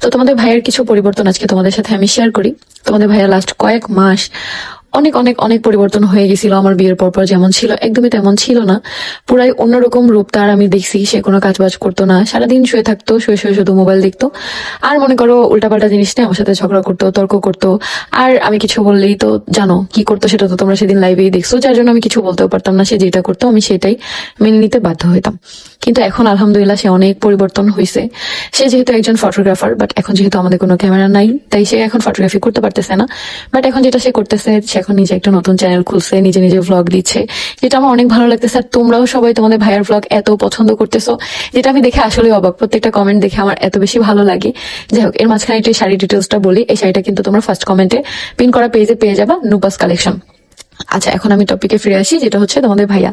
তো তোমাদের ভাইয়ের কিছু পরিবর্তন আজকে তোমাদের সাথে আমি শেয়ার করি। তোমাদের ভাইয়া লাস্ট কয়েক মাস অনেক অনেক অনেক পরিবর্তন হয়ে গেছিল আমার বিয়ের পর পর যেমন ছিল, একদমই তেমন ছিল না। পুরাই অন্যরকম রূপ তার আমি দেখছি, সে কোনো কাজ বাজ করতো না। সারাদিন শুয়ে থাকতো, শুয়ে শুয়ে শুধু মোবাইল দেখতো। আর মনে করো, উল্টাপাল্টা জিনিস নিয়ে আমার সাথে ঝগড়া করতো, তর্ক করতো। আর আমি কিছু বললেই তো জানো, কি করতো সেটা তো তোমরা সেদিন লাইভেই দেখছ। যার জন্য আমি কিছু বলতেও পারতাম না, সে যেটা করতো আমি সেটাই মেনে নিতে বাধ্য হইতাম। কিন্তু এখন আলহামদুলিল্লাহ সে অনেক পরিবর্তন হয়েছে সে যেহেতু একজন ফটোগ্রাফার বাট এখন যেহেতু আমাদের কোনো ক্যামেরা নাই, তাই সে এখন ফটোগ্রাফি করতে পারতেছে না। বাট এখন যেটা সে করতেছে, সে এখন নিজে একটা নতুন চ্যানেল খুলছে, নিজে নিজে ভ্লগ দিচ্ছে, যেটা আমার অনেক ভালো লাগতেছে। আর তোমরাও সবাই তোমাদের ভাইয়ের ভ্লগ এত পছন্দ করতেছো, যেটা আমি দেখে আসলে অবাক। প্রত্যেকটা কমেন্ট দেখে আমার এত বেশি ভালো লাগে। যাই হোক, এর মাঝখানে একটু শাড়ি ডিটেলসটা বলি। এই শাড়িটা কিন্তু তোমরা ফার্স্ট কমেন্টে পিন করা পেজে পেয়ে যাবা নুপাস কালেকশন আচ্ছা এখন আমি টপিকে ফিরে আসি, যেটা হচ্ছে তোমাদের ভাইয়া।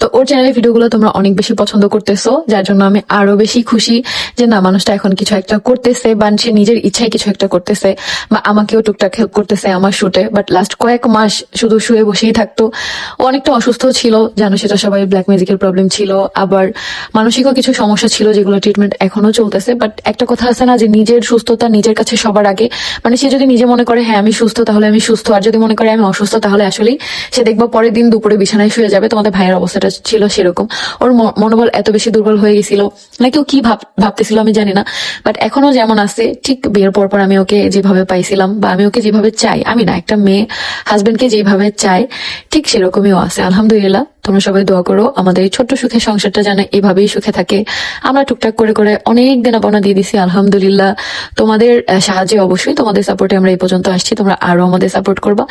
তো ওর চ্যানেলের ভিডিওগুলো তোমরা অনেক বেশি পছন্দ করতেছো, যার জন্য আমি আরও বেশি খুশি যে না, মানুষটা এখন কিছু একটা করতেছে, বা সে নিজের ইচ্ছায় কিছু একটা করতেছে, বা আমাকেও টুকটাক হেল্প করতেছে আমার শুটে বাট লাস্ট কয়েক মাস শুধু শুয়ে বসেই থাকতো। ও অনেকটা অসুস্থ ছিল, জানো সেটা সবাই ব্ল্যাক ম্যাজিকের প্রবলেম ছিল। আবার মানসিকও কিছু সমস্যা ছিল যেগুলো ট্রিটমেন্ট এখনও চলতেছে। বাট একটা কথা আছে না, যে নিজের সুস্থতা নিজের কাছে সবার আগে। মানে সে যদি নিজে মনে করে হ্যাঁ আমি সুস্থ, তাহলে আমি সুস্থ। আর যদি মনে করে, আমি অসুস্থ, তাহলে আসলেই সে দেখব পরের দিন দুপুরে বিছানায় শুয়ে যাবে, তোমাদের ভাইয়ের অবস্থাটা ছিল সেরকম। ওর মনোবল এত বেশি দুর্বল হয়ে গেছিল। নাকি ও কি ভাব ভাবতেছিল আমি জানি না বাট এখনও যেমন আছে, ঠিক বিয়ের পর পর আমি ওকে যেভাবে পাইছিলাম বা আমি ওকে যেভাবে চাই, আমি না, একটা মেয়ে হাজবেন্ডকে যেভাবে চাই, ঠিক সেরকমই ও আছে, আলহামদুলিল্লাহ। তোমরা সবাই দোয়া করো, আমাদের এই ছোট্ট সুখে সংসারটা যেন এভাবেই সুখে থাকে। আমরা টুকটাক করে করে অনেক দেনাপাওনা দিয়ে দিছি, আলহামদুলিল্লাহ। তোমাদের সাহায্যে অবশ্যই তোমাদের সাপোর্টে আমরা এই পর্যন্ত আসছি, তোমরা আরও আমাদের সাপোর্ট করবা।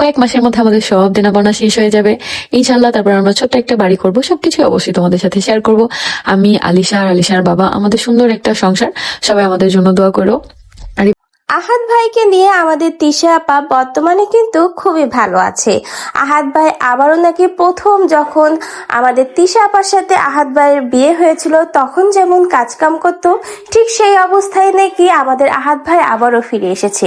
কয়েক মাসের মধ্যে আমাদের সব দেনাপাওনা শেষ হয়ে যাবে। ইনশাল্লাহ তারপর আমরা ছোট্ট একটা বাড়ি করব, সবকিছু অবশ্যই তোমাদের সাথে শেয়ার করব। আমি আলিশা আর আলিশার বাবা, আমাদের সুন্দর একটা সংসার। সবাই আমাদের জন্য দোয়া করো। আহাদ ভাইকে নিয়ে আমাদের তিশা আপা বর্তমানে কিন্তু খুবই ভালো আছে। আহাদ ভাই আবারও নাকি প্রথম যখন আমাদের তিশা আপার সাথে আহাদ ভাইয়ের বিয়ে হয়েছিল, তখন যেমন কাজকাম করতো, ঠিক সেই অবস্থায় নাকি আমাদের আহাদ ভাই আবারও ফিরে এসেছে।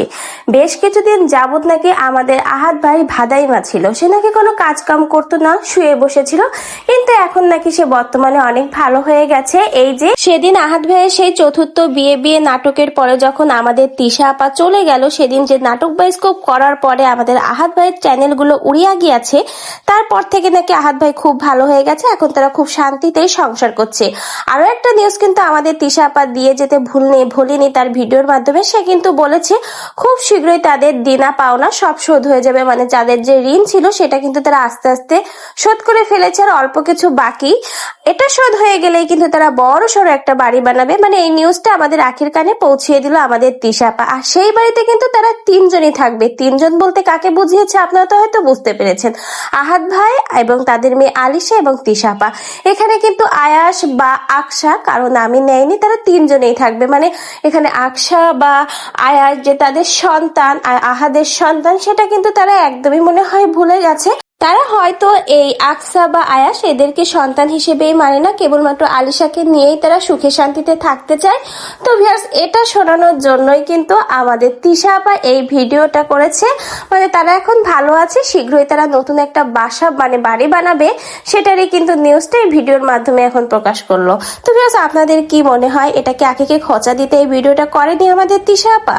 বেশ কিছুদিন যাবৎ নাকি আমাদের আহাদ ভাই ভাদাইমা ছিল। সে নাকি কোনো কাজকাম করতো না, শুয়ে বসেছিল। কিন্তু এখন নাকি সে বর্তমানে অনেক ভালো হয়ে গেছে। এই যে সেদিন আহাদ ভাইয়ের সেই চতুর্থ বিয়ে বিয়ে নাটকের পরে যখন আমাদের তিশা আপা চলে গেল সেদিন যে নাটক বাইস্কোপ করার পরে আমাদের আহাত ভাইয়ের চ্যানেলগুলো উড়িয়া গিয়েছে, তারপর থেকে নাকি আহাত ভাই খুব ভালো হয়ে গেছে, এখন তারা খুব শান্তিতেই সংসার করছে। আরও একটা নিউজ কিন্তু আমাদের তিশা দিয়ে যেতে ভুল নেই ভুলিনি তার ভিডিওর মাধ্যমে, সে কিন্তু বলেছে, খুব শীঘ্রই তাদের দিনা পাওনা সব শোধ হয়ে যাবে মানে যাদের যে ঋণ ছিল সেটা কিন্তু তারা আস্তে আস্তে শোধ করে ফেলেছে আর অল্প কিছু বাকি। এটা শোধ হয়ে গেলেই কিন্তু তারা বড় সড়ো একটা বাড়ি বানাবে। মানে এই নিউজটা আমাদের আখির কানে পৌঁছিয়ে দিল আমাদের তিশাপা সেই বাড়িতে কিন্তু তারা তিনজনই থাকবে। তিনজন বলতে কাকে বুঝিয়েছে আপনারা তো হয়তো বুঝতে পেরেছেন। আহাদ ভাই এবং তাদের মেয়ে আলিশা এবং তিশাপা এখানে কিন্তু আয়াস বা আকশা কারও নামই নেয়নি, তারা তিনজনেই থাকবে। মানে এখানে আকশা বা আয়াস যে তাদের সন্তান আহাদের সন্তান, সেটা কিন্তু তারা একদমই মনে হয় ভুলে গেছে। তারা হয়তো এই আকসা বা আয়াস এদেরকে সন্তান হিসেবেই মানে না, কেবলমাত্র আলিশাকে নিয়েই তারা সুখে শান্তিতে থাকতে চায়। তো ভিয়ার্স এটা শোনানোর জন্যই কিন্তু আমাদের তিশা আপা এই ভিডিওটা করেছে। মানে তারা এখন ভালো আছে, শীঘ্রই তারা নতুন একটা বাসা মানে বাড়ি বানাবে। সেটারই কিন্তু নিউজটা এই ভিডিওর মাধ্যমে এখন প্রকাশ করল। তো ভিয়ার্স আপনাদের কি মনে হয়? এটাকে আখিকে খোঁচা দিতে এই ভিডিওটা করেনি আমাদের তিশা আপা?